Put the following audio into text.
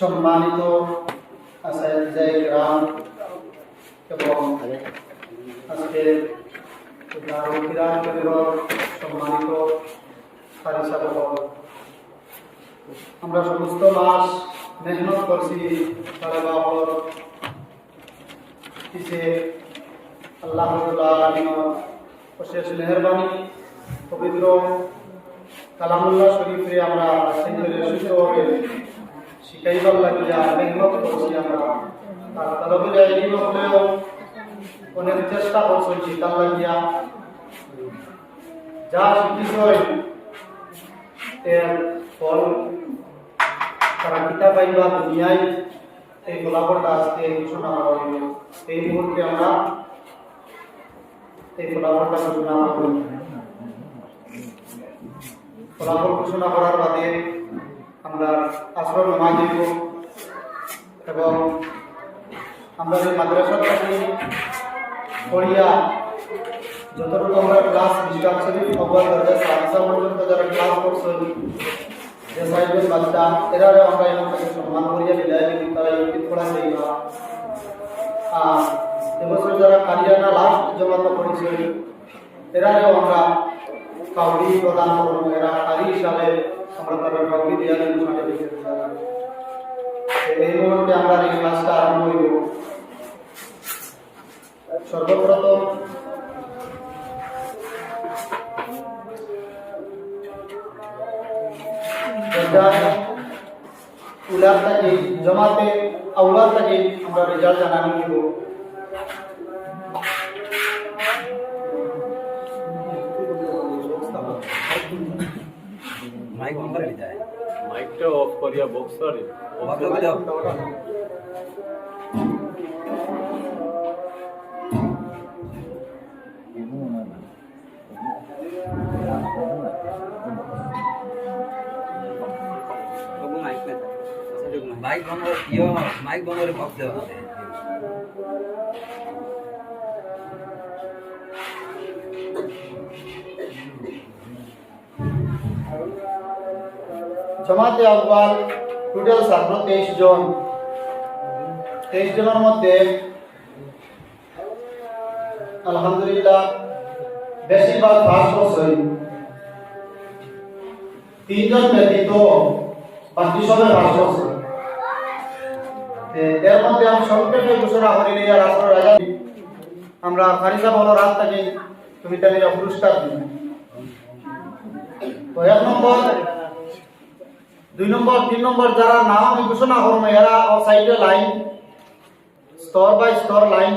সম্মানিত গ্রাম এবং আজকে সম্মানিত আমরা সমস্ত মাস মেহনত করছি তালেবাহর পিছে আল্লাহ অশেষ মেহরবানি, পবিত্র কালামুল্লাহ শরীফে আমরা সেগুলো সুস্থভাবে শিখাইবার লাগিয়া মেহনত করছি আমরা। আর তলবিল ইলম হলেও অনেক চেষ্টা করছি তার লাগিয়া। যা শিখিছই এর ফল, তারা কিতাব পাইবা, দুনিয়ায় এই ফলাফলটা আজকে ঘোষণা করা হইল এই মুহূর্তে আমরা এই ফলাফলটা ঘোষণা করব। ফলাফল ঘোষণা করার বাদে আমরা আশ্রয় নমাজ দিব এবং আমরা যে মাদ্রাসার কাছে পড়িয়া যতটুকু আমরা ক্লাস মিস্টার শরীফ অব্বাল দরজা সাহায্য পর্যন্ত যারা ক্লাস করছেন যে সাহেবের বাচ্চা এরারে আমরা এখান থেকে সম্মান করিয়া বিদায় দিই তারা ইউটিউব পড়া যাই না আর এবছর যারা কারিয়ানা লাস্ট জমাতে করেছে এরারেও আমরা কাউরি প্রদান করব এরা কারি হিসাবে আমরা তারা দেওয়া দিব সার্টিফিকেট এই মুহূর্তে আমরা এই ক্লাসটা আরম্ভ হইব। সর্বপ্রথম জমাতে আউলার থেকে আমরা রেজাল্ট জানানো দিব মাইক অন করে যায় মাইকটা অফ করিয়া বক্স করে অবাক করে দাও মাইক বন্ধ ইয়ো মাইক বন্ধ করে বক্স দেওয়া জমাতে আব্বাল টোটাল ছাত্র তেইশ জন। তেইশ জনের মধ্যে আলহামদুলিল্লাহ বেশিরভাগ পাস করছে। তিনজন ব্যতীত বাকি সবে করছে। তে- এর মধ্যে আমি সংক্ষেপে ঘোষণা করি নিয়ে আসলে রাজা আমরা ফারিসা বলো রাত থাকি তুমি তাহলে পুরস্কার দিবে তো এক নম্বর দুই নম্বর, তিন নম্বর যারা নাম ঘোষণা করবে এরা সাইডে লাইন স্তর বাই স্তর লাইন